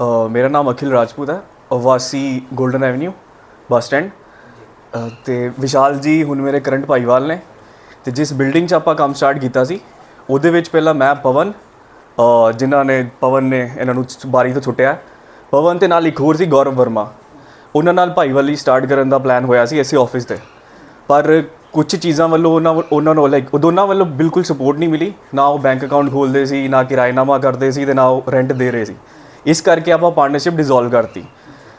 ਅ, ਮੇਰਾ ਨਾਮ ਅਖਿਲ ਰਾਜਪੂਤ ਹੈ। ਵਾਸੀ ਗੋਲਡਨ ਐਵਨਿਊ ਬੱਸ ਸਟੈਂਡ। ਅ, ਤੇ ਵਿਸ਼ਾਲ ਜੀ ਹੁਣ ਮੇਰੇ ਕਰੰਟ ਭਾਈਵਾਲ ਨੇ। ਤੇ ਜਿਸ ਬਿਲਡਿੰਗ 'ਚ ਆਪਾਂ ਕੰਮ ਸਟਾਰਟ ਕੀਤਾ ਸੀ ਉਹਦੇ ਵਿੱਚ ਪਹਿਲਾਂ ਮੈਂ ਪਵਨ ਅ, ਜਿਨ੍ਹਾਂ ਨੇ ਪਵਨ ਨੇ ਇਹਨਾਂ ਨੂੰ ਚ- ਬਾਰੀ ਤੋਂ ਛੁੱਟਿਆ ਪਵਨ ਤੇ ਨਾਲ ਇੱਕ ਹੋਰ ਸੀ ਗੌਰਵ ਵਰਮਾ। ਉਹਨਾਂ ਨਾਲ ਭਾਈਵਾਲੀ ਸਟਾਰਟ ਕਰਨ ਦਾ ਪਲਾਨ ਹੋਇਆ ਸੀ ਇਸੇ ਆਫਿਸ ਤੇ। ਪਰ ਕੁਝ ਚੀਜ਼ਾਂ ਵੱਲੋਂ ਉਹਨਾਂ ਵੱਲ- ਉਹਨਾਂ ਨੂੰ ਲਾਈਕ ਦੋਨਾਂ ਵੱਲੋਂ ਬਿਲਕੁਲ ਸਪੋਰਟ ਨਹੀਂ ਮਿਲੀ। ਨਾ ਉਹ ਬੈਂਕ ਅਕਾਊਂਟ ਖੋਲਦੇ ਸੀ ਨਾ ਕਿਰਾਏਨਾਮਾ ਕਰਦੇ ਸੀ ਤੇ ਨਾ ਉਹ ਰੈਂਟ ਦੇ ਰਹੇ ਸੀ। ਇਸ ਕਰਕੇ ਆਪਾਂ ਪਾਰਟਨਰਸ਼ਿਪ ਡਿਸੋਲਵ ਕਰਤੀ।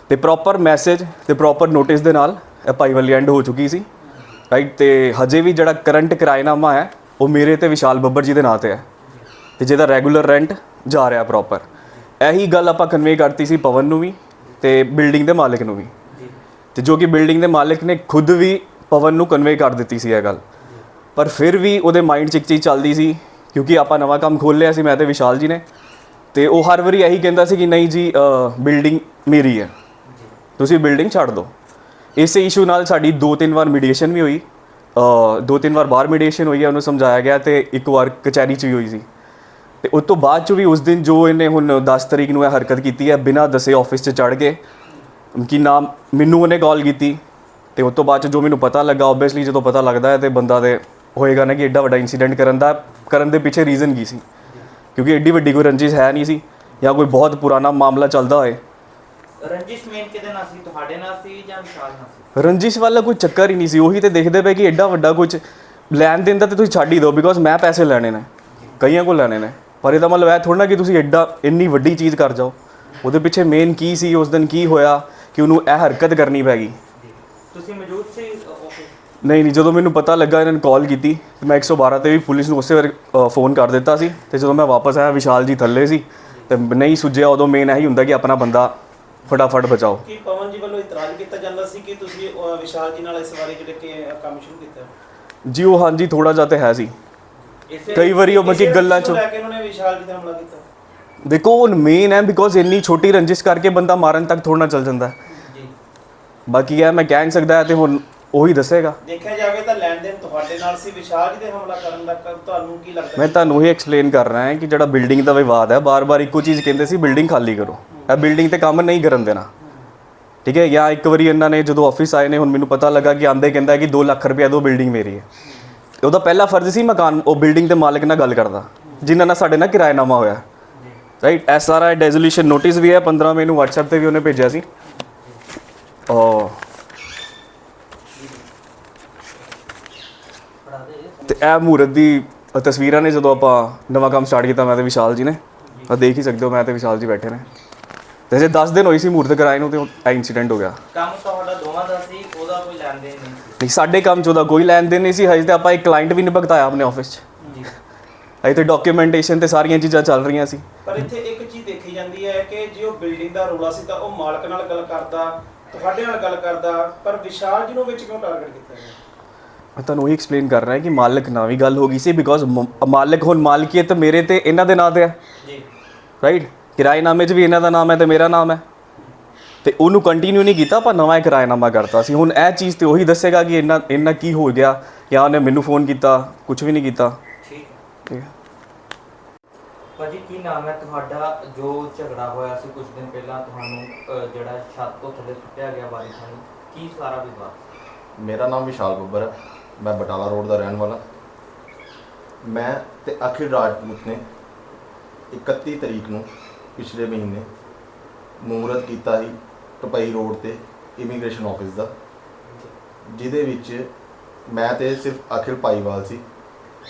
ਤੇ ਪ੍ਰੋਪਰ ਮੈਸੇਜ ਤੇ ਪ੍ਰੋਪਰ ਨੋਟਿਸ ਦੇ ਨਾਲ ਇਹ ਭਾਈਵਾਲੀ ਐਂਡ ਹੋ ਚੁੱਕੀ ਸੀ। ਰਾਈਟ ਤੇ ਹਜੇ ਵੀ ਜਿਹੜਾ ਕਰੰਟ ਕਿਰਾਏਨਾਮਾ ਹੈ ਉਹ ਮੇਰੇ ਤੇ ਵਿਸ਼ਾਲ ਬੱਬਰ ਜੀ ਦੇ ਨਾਂ ਤੇ ਹੈ। ਤੇ ਜਿਹਦਾ ਰੈਗੂਲਰ ਰੈਂਟ ਜਾ ਰਿਹਾ ਪ੍ਰੋਪਰ ਇਹੀ ਗੱਲ ਆਪਾਂ ਕਨਵੇ ਕਰਤੀ ਸੀ ਪਵਨ ਨੂੰ ਵੀ ਤੇ ਬਿਲਡਿੰਗ ਦੇ ਮਾਲਕ ਨੂੰ ਵੀ। ਤੇ ਜੋ ਕਿ ਬਿਲਡਿੰਗ ਦੇ ਮਾਲਕ ਨੇ ਖੁਦ ਵੀ ਪਵਨ ਨੂੰ ਕਨਵੇ ਕਰ ਦਿੱਤੀ ਸੀ ਇਹ ਗੱਲ। ਪਰ ਫਿਰ ਵੀ ਉਹਦੇ ਮਾਈਂਡ 'ਚ ਇੱਕ ਚੀਜ਼ ਚੱਲਦੀ ਸੀ ਕਿਉਂਕਿ ਆਪਾਂ ਨਵਾਂ ਕੰਮ ਖੋਲ੍ਹ ਲਿਆ ਸੀ ਮੈਂ ਤੇ ਵਿਸ਼ਾਲ ਜੀ ਨੇ। ਤੇ ਉਹ ਹਰ ਵਾਰੀ ਇਹੀ ਕਹਿੰਦਾ ਸੀ ਕਿ ਨਹੀਂ ਜੀ ਬਿਲਡਿੰਗ ਮੇਰੀ ਹੈ। ਤੁਸੀਂ ਬਿਲਡਿੰਗ ਛੱਡ ਦਿਓ। ਇਸੇ ਇਸ਼ੂ ਨਾਲ ਸਾਡੀ ਦੋ ਤਿੰਨ ਵਾਰ ਮੀਡੀਏਸ਼ਨ ਵੀ ਹੋਈ। ਦੋ ਤਿੰਨ ਵਾਰ ਬਾਹਰ ਮੀਡੀਏਸ਼ਨ ਹੋਈ ਹੈ, ਉਹਨੂੰ ਸਮਝਾਇਆ ਗਿਆ ਤੇ ਇੱਕ ਵਾਰ ਕਚਹਿਰੀ 'ਚ ਵੀ ਹੋਈ ਸੀ। ਤੇ ਉਸ ਤੋਂ ਬਾਅਦ ਚ ਵੀ ਉਸ ਦਿਨ ਜੋ ਇਹਨੇ ਹੁਣ 10 ਤਰੀਕ ਨੂੰ ਇਹ ਹਰਕਤ ਕੀਤੀ ਹੈ, ਬਿਨਾਂ ਦੱਸੇ ਆਫਿਸ 'ਚ ਚੜ ਕੇ, ਕਿ ਨਾਮ ਮੈਨੂੰ ਉਹਨੇ ਕਾਲ ਕੀਤੀ। ਤੇ ਉਸ ਤੋਂ ਬਾਅਦ ਚ ਜੋ ਮੈਨੂੰ ਪਤਾ ਲੱਗਾ ਆਬਵੀਅਸਲੀ ਜਦੋਂ ਪਤਾ ਲੱਗਦਾ ਹੈ ਤੇ ਬੰਦਾ ਤੇ ਹੋਏਗਾ ਨਾ ਕਿ ਐਡਾ ਵੱਡਾ ਇਨਸੀਡੈਂਟ ਕਰਨ ਦਾ, ਕਰਨ ਦੇ ਪਿੱਛੇ ਰੀਜ਼ਨ ਕੀ ਸੀ? ਕਿਉਂਕਿ ਐਡੀ ਵੱਡੀ ਕੋਈ ਰੰਜਿਸ਼ ਹੈ ਨਹੀਂ ਸੀ ਜਾਂ ਕੋਈ ਬਹੁਤ ਪੁਰਾਣਾ ਮਾਮਲਾ ਚੱਲਦਾ ਹੋਏ। ਰੰਜਿਸ਼ ਮੇਨ ਕਿਹਦੇ ਨਾਲ ਸੀ? ਤੁਹਾਡੇ ਨਾਲ ਸੀ ਜਾਂ ਵਿਸ਼ਾਲ ਨਾਲ ਸੀ? ਰੰਜਿਸ਼ ਵਾਲਾ ਕੋਈ ਚੱਕਰ ਹੀ ਨਹੀਂ ਸੀ। ਉਹੀ ਤੇ ਦੇਖਦੇ ਪਏ ਕਿ ਐਡਾ ਵੱਡਾ ਕੁਝ ਲੈਣ ਦੇਣ ਦਾ ਤੇ ਤੁਸੀਂ ਛੱਡ ਹੀ ਦਿਓ ਬਿਕੋਜ਼ ਮੈਂ ਪੈਸੇ ਲੈਣੇ ਨੇ। ਕਈਆਂ ਕੋਲ ਲੈਣੇ ਨੇ। ਪਰ ਇਹਦਾ ਮਤਲਬ ਇਹ ਥੋੜਾ ਨਾ ਕਿ ਤੁਸੀਂ ਐਡਾ ਇੰਨੀ ਵੱਡੀ ਚੀਜ਼ ਕਰ ਜਾਓ। ਉਹਦੇ ਪਿੱਛੇ ਮੇਨ ਕੀ ਸੀ ਉਸ ਦਿਨ ਕੀ ਹੋਇਆ ਕਿ ਉਹਨੂੰ ਇਹ ਹਰਕਤ ਕਰਨੀ ਪੈ ਗਈ। ਤੁਸੀਂ ਮੌਜੂਦ ਸੀ ਨਹੀਂ ਨਹੀਂ ਜਦੋਂ ਮੈਨੂੰ ਪਤਾ ਲੱਗਾ ਇਹਨਾਂ ਨੇ ਕਾਲ ਕੀਤੀ ਤੇ ਮੈਂ 112 ਤੇ ਵੀ ਪੁਲਿਸ ਨੂੰ ਉਸੇ ਵੇਲੇ ਅ, ਫੋਨ ਕਰ ਦਿੱਤਾ ਸੀ ਤੇ ਜਦੋਂ ਮੈਂ ਵਾਪਸ ਆਇਆ ਵਿਸ਼ਾਲ ਜੀ ਥੱਲੇ ਸੀ ਤੇ ਨਹੀਂ ਸੁਝਿਆ ਉਦੋਂ ਮੇਨ ਇਹੀ ਹੁੰਦਾ ਕਿ ਆਪਣਾ ਬੰਦਾ ਫਟਾਫਟ ਬਚਾਓ। ਕਿ ਪਵਨ ਜੀ ਵੱਲੋਂ ਇਤਰਾਜ਼ ਕੀਤਾ ਜਾਂਦਾ ਸੀ ਕਿ ਤੁਸੀਂ ਅਹ, ਵਿਸ਼ਾਲ ਜੀ ਨਾਲ ਇਸ ਬਾਰੇ ਜਿਹੜੇ ਕਿ ਕੰਮ ਸ਼ੁਰੂ ਕੀਤਾ? ਜੀ ਉਹ ਹਾਂਜੀ ਥੋੜਾ ਜਿਹਾ ਤੇ ਹੈ ਸੀ। ਇਸੇ ਕਈ ਵਾਰੀ ਉਹ ਇਸੇ ਗੱਲਾਂ ਨੂੰ ਚ ਲੈ ਕੇ ਉਹਨਾਂ ਨੇ ਵਿਸ਼ਾਲ ਜੀ ਤੇ ਹਮਲਾ ਕੀਤਾ। ਦੇਖੋ ਉਹ ਮੇਨ ਹੈ ਬਿਕੋਜ਼ ਇੰਨੀ ਛੋਟੀ ਰੰਜਿਸ਼ ਕਰਕੇ ਬੰਦਾ ਮਾਰਨ ਤੱਕ ਥੋੜਾ ਚੱਲ ਜਾਂਦਾ। ਹੈ। ਜੀ। ਬਾਕੀ ਇਹ ਮੈਂ ਕਹਿ ਨਹੀਂ ਸਕਦਾ ਤੇ ਹੁਣ ਉਹੀ ਦੱਸੇਗਾ। ਦੇਖਿਆ ਜਾਵੇ ਤਾਂ ਲੈਣ ਦੇਣ ਤੁਹਾਡੇ ਨਾਲ ਸੀ ਵਿਸ਼ਾਲ ਜੀ ਤੇ ਹਮਲਾ ਕਰਨ ਦਾ ਕ- ਤੁਹਾਨੂੰ ਕੀ ਲੱਗਦਾ? ਮੈਂ ਤੁਹਾਨੂੰ ਇਹ ਐਕਸਪਲੇਨ ਕਰ ਰਿਹਾ ਹਾਂ ਕਿ ਜਿਹੜਾ ਬਿਲਡਿੰਗ ਦਾ ਵਿਵਾਦ ਹੈ ਬਾਰ-ਬਾਰ ਇੱਕੋ ਚੀਜ਼ ਕਹਿੰਦੇ ਸੀ ਬਿਲਡਿੰਗ ਖਾਲੀ ਕਰੋ। ਇਹ ਬਿਲਡਿੰਗ ਤੇ ਕੰਮ ਨਹੀਂ ਕਰਨ ਦੇਣਾ। ਠੀਕ ਹੈ ਜਾਂ ਇੱਕ ਵਾਰੀ ਇਹਨਾਂ ਨੇ ਜਦੋਂ ਆਫਿਸ ਆਏ ਨੇ ਹੁਣ ਮੈਨੂੰ ਪਤਾ ਲੱਗਾ ਕਿ ਆਂਦੇ ਕਹਿੰਦਾ ਕਿ 2 ਲੱਖ ਰੁਪਏ ਦੋ ਬਿਲਡਿੰਗ ਮੇਰੀ ਹੈ। ਉਹਦਾ ਪਹਿਲਾ ਫਰਜ਼ ਸੀ ਮਕਾਨ ਉਹ ਬਿਲਡਿੰਗ ਦੇ ਮਾਲਕ ਨਾਲ ਗੱਲ ਕਰਦਾ ਜਿਨ੍ਹਾਂ ਨਾਲ ਸਾਡੇ ਨਾਲ ਕਿਰਾਏਨਾਮਾ ਹੋਇਆ। ਰਾਈਟ ਐ ਸਾਰਾ ਡੈਜ਼ੋਲੂਸ਼ਨ ਨੋਟਿਸ ਵੀ ਹੈ 15 ਮਈ ਨੂੰ WhatsApp ਤੇ ਵੀ ਉਹਨੇ ਭੇਜਿਆ ਸੀ। ਉਹ ਫੜਾ ਦੇ ਤੇ ਇਹ ਮੂਰਤ ਦੀ ਤਸਵੀਰਾਂ ਨੇ ਜਦੋਂ ਆਪਾਂ ਨਵਾਂ ਕੰਮ ਸਟਾਰਟ ਕੀਤਾ ਮੈਂ ਤੇ ਵਿਸ਼ਾਲ ਜੀ ਨੇ। ਆ ਦੇਖ ਹੀ ਸਕਦੇ ਹੋ ਮੈਂ ਤੇ ਵਿਸ਼ਾਲ ਜੀ ਬੈਠੇ ਨੇ। ਤੇ ਜੇ 10 ਦਿਨ ਹੋਈ ਸੀ ਮੂਰਤ ਕਰਾਏ ਨੂੰ ਤੇ ਇਹ ਇੰਸੀਡੈਂਟ ਹੋ ਗਿਆ। ਕੰਮ ਤੁਹਾਡਾ ਦੋਵਾਂ ਦਾ ਸੀ ਉਹਦਾ ਕੋਈ ਲੈਣ ਦੇਣ ਨਹੀਂ ਸੀ। ਨਹੀਂ ਸਾਡੇ ਕੰਮ 'ਚ ਉਹਦਾ ਕੋਈ ਲੈਣ ਦੇਣ ਨਹੀਂ ਸੀ। ਹਜੇ ਤੇ ਆਪਾਂ ਇੱਕ ਕਲਾਇੰਟ ਵੀ ਨਹੀਂ ਭਗਤਾਇਆ ਆਪਣੇ ਆਫਿਸ 'ਚ। ਜੀ। ਹਜੇ ਤੇ ਡਾਕੂਮੈਂਟੇਸ਼ਨ ਤੇ ਸਾਰੀਆਂ ਚੀਜ਼ਾਂ ਚੱਲ ਰਹੀਆਂ ਸੀ। ਪਰ ਇੱਥੇ ਇੱਕ ਚੀਜ਼ ਦੇਖੀ ਜਾਂਦੀ ਹੈ ਕਿ ਜੇ ਉਹ ਬਿਲਡਿੰਗ ਦਾ ਰੋਲਾ ਸੀ ਤਾਂ ਉਹ ਮਾਲਕ ਨਾਲ ਗੱਲ ਕਰਦਾ ਤੁਹਾਡੇ ਨਾਲ ਗੱਲ ਕਰਦਾ ਪਰ ਵਿਸ਼ਾਲ ਜੀ ਨੂੰ ਵਿੱਚ ਕਿਉਂ ਟਾਰਗੇਟ ਕੀਤਾ ਗਿਆ? ਤੁਹਾਨੂੰ ਉਹੀ ਐਕਸਪਲੇਨ ਕਰ ਰਿਹਾ ਕਿ ਮਾਲਕ ਨਾਲ ਵੀ ਗੱਲ ਹੋ ਗਈ ਸੀ ਬਿਕੋਜ਼ ਮਾਲਕ ਹੁਣ ਮਾਲਕੀਅਤ ਮੇਰੇ ਤੇ ਇਹਨਾਂ ਦੇ ਨਾਂ ਤੇ ਹੈ। ਜੀ। ਰਾਈਟ ਕਿਰਾਏਨਾਮੇ 'ਚ ਵੀ ਇਹਨਾਂ ਦਾ ਨਾਮ ਹੈ ਤੇ ਮੇਰਾ ਨਾਮ ਹੈ। ਤੇ ਉਹਨੂੰ ਕੰਟੀਨਿਊ ਨਹੀਂ ਕੀਤਾ ਆਪਾਂ ਨਵਾਂ ਕਿਰਾਏਨਾਮਾ ਕਰਤਾ ਸੀ। ਹੁਣ ਇਹ ਚੀਜ਼ ਤੇ ਉਹੀ ਦੱਸੇਗਾ ਕਿ ਇੰਨਾ ਇੰਨਾ ਕੀ ਹੋ ਗਿਆ ਜਾਂ ਉਹਨੇ ਮੈਨੂੰ ਫੋਨ ਕੀਤਾ ਕੁਝ ਵੀ ਨਹੀਂ ਕੀਤਾ। ਠੀਕ ਹੈ। ਭਾਜੀ ਕੀ ਨਾਮ ਹੈ ਤੁਹਾਡਾ? ਜੋ ਝਗੜਾ ਹੋਇਆ ਸੀ ਕੁਝ ਦਿਨ ਪਹਿਲਾਂ ਤੁਹਾਨੂੰ ਜਿਹੜਾ ਛੱਤ ਤੋਂ ਥੱਲੇ ਸੁੱਟਿਆ ਗਿਆ ਵਾਰੀ ਥਾਣੀ ਕੀ ਸਾਰਾ ਵਿਵਾਦ? ਮੇਰਾ ਨਾਮ ਵਿਸ਼ਾਲ ਬੱਬਰ ਹੈ। ਮੈਂ ਬਟਾਲਾ ਰੋਡ ਦਾ ਰਹਿਣ ਵਾਲਾ। ਮੈਂ ਤੇ ਅਖਿਲ ਰਾਜਪੂਤ ਨੇ 31 ਤਰੀਕ ਨੂੰ ਪਿਛਲੇ ਮਹੀਨੇ ਮੂਰਤ ਕੀਤਾ ਸੀ ਟਪਈ ਰੋਡ ਤੇ ਇਮੀਗ੍ਰੇਸ਼ਨ ਆਫਿਸ ਦਾ, ਜਿਹਦੇ ਵਿੱਚ ਮੈਂ ਤੇ ਸਿਰਫ ਅਖਿਲ ਪਾਈਵਾਲ ਸੀ